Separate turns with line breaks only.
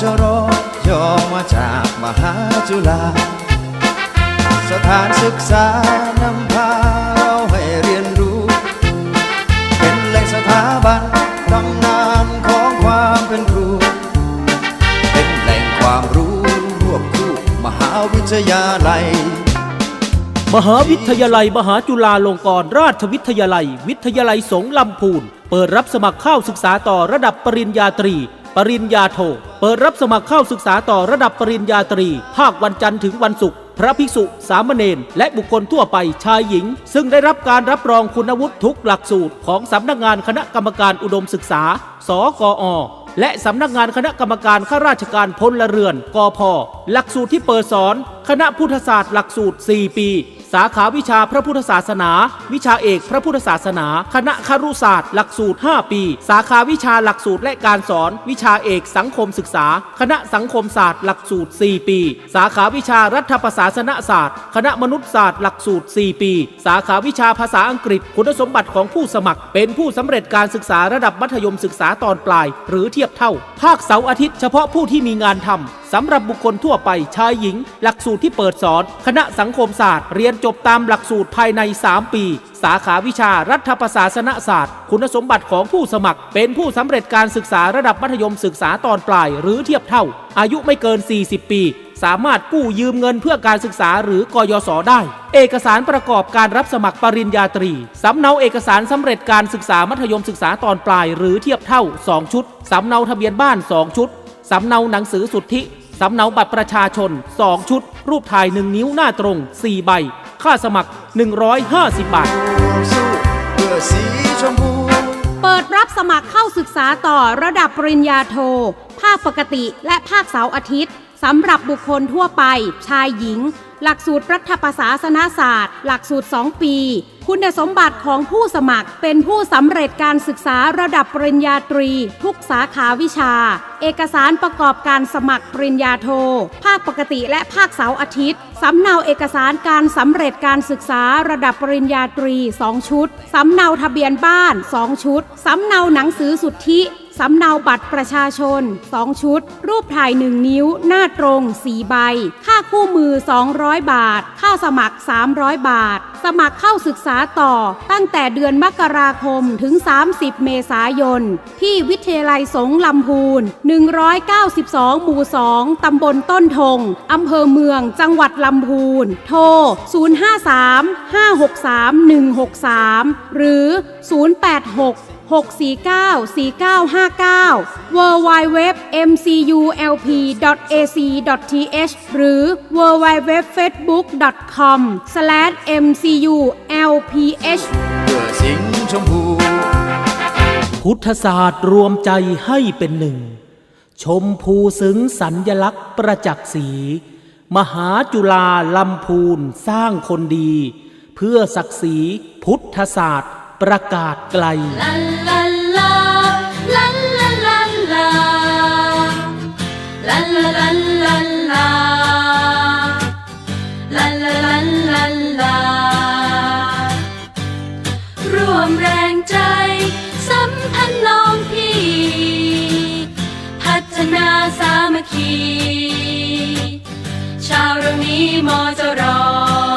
ชรย่อมาจากมหาจุฬาสถานศึกษานำพาเราให้เรียนรู้ เป็นแหล่งสถาบันตำนานของความเป็นครู เป็นแหล่งความรู้รวบคู่มหาวิทยาลัย
มหาวิทยาลัย มหาจุฬาลงกรณราชวิทยาลัย วิทยาลัยสงลำพูน เปิดรับสมัครเข้าศึกษาต่อระดับปริญญาตรี ปริญญาโท เปิดรับสมัครเข้าศึกษาต่อระดับปริญญาตรี ภาควันจันทร์ถึงวันศุกร์พระภิกษุ สามเณร และบุคคลทั่วไปชายหญิง ซึ่งได้รับการรับรองคุณวุฒิทุกหลักสูตร ของสำนักงานคณะกรรมการอุดมศึกษา สกอ และสำนักงานคณะกรรมการข้าราชการพลเรือน กพ หลักสูตรที่เปิดสอน คณะพุทธศาสตร์หลักสูตร 4 ปี สาขาวิชาพระพุทธศาสนา วิชาเอกพระพุทธศาสนา คณะครุศาสตร์หลักสูตร 5 ปี สาขาวิชาหลักสูตรและการสอน วิชาเอกสังคมศึกษา คณะสังคมศาสตร์หลักสูตร 4 ปี สาขาวิชารัฐประศาสนศาสตร์ คณะมนุษยศาสตร์หลักสูตร 4 ปี สาขาวิชาภาษาอังกฤษ คุณสมบัติของผู้สมัคร เป็นผู้สำเร็จการศึกษาระดับมัธยมศึกษาตอนปลาย หรือเทียบเท่า ภาคเสาร์อาทิตย์เฉพาะผู้ที่มีงานทำสำหรับบุคคลทั่วไปชายหญิง หลักสูตรที่เปิดสอน คณะสังคมศาสตร์ เรียนจบตามหลักสูตรภายใน 3 ปี สาขาวิชารัฐประศาสนศาสตร์ คุณสมบัติของผู้สมัคร เป็นผู้สำเร็จการศึกษาระดับมัธยมศึกษาตอนปลาย หรือเทียบเท่า อายุไม่เกิน 40 ปี สามารถกู้ยืมเงินเพื่อการศึกษาหรือกยศได้ เอกสารประกอบการรับสมัครปริญญาตรีสำเนาเอกสารสำเร็จการศึกษามัธยมศึกษาตอนปลาย หรือเทียบเท่า 2 ชุดสำเนาทะเบียนบ้าน 2 ชุดสำเนาหนังสือสุทธิสำเนาบัตรประชาชน 2 ชุด รูปถ่าย 1 นิ้วหน้าตรง 4 ใบ ค่าสมัคร 150 บาท
สู้เพื่อสีชมพู
เปิดรับสมัครเข้าศึกษาต่อระดับปริญญาโท ภาคปกติและภาคเสาร์อาทิตย์สำหรับบุคคลทั่วไป ชายหญิง หลักสูตรรัฐประศาสนศาสตร์ หลักสูตร 2 ปี คุณสมบัติของผู้สมัครเป็นผู้สำเร็จการศึกษาระดับปริญญาตรี ทุกสาขาวิชา เอกสารประกอบการสมัครปริญญาโท ภาคปกติและภาคเสาร์อาทิตย์สำเนาเอกสารการสำเร็จการศึกษาระดับปริญญาตรี 2 ชุด สำเนาทะเบียนบ้าน 2 ชุด สำเนาหนังสือสุทธิ สำเนาบัตรประชาชน 2 ชุด รูปถ่าย 1 นิ้ว หน้าตรง 4 ใบ ค่าคู่มือ 200 บาท ค่าสมัคร 300 บาท สมัครเข้าศึกษาต่อ ตั้งแต่เดือนมกราคมถึง 30 เมษายน ที่วิทยาลัยสงลำพูน 192 หมู่ 2 ตำบลต้นทง อำเภอเมือง จังหวัดลำพูน โทร 053 563 163 หรือ 086 649 4959 w w w m c u l p a c t h หรือ w w w f a c e b o o k c o m m c u l p h
เพื่อสิงชมพู
พุทธศาสตร์รวมใจให้เป็นหนึ่ง ชมพูซึ้งสัญญลักษณ์ประจักษ์สี มหาจุฬาลำพูนสร้างคนดี เพื่อศักดิ์ศรีพุทธศาสตร์ ประกาศไกล
ร่วมแรงใจ สัมพันธ์น้องพี่ พัฒนาสามัคคี ชาวเรานี้มอจรอ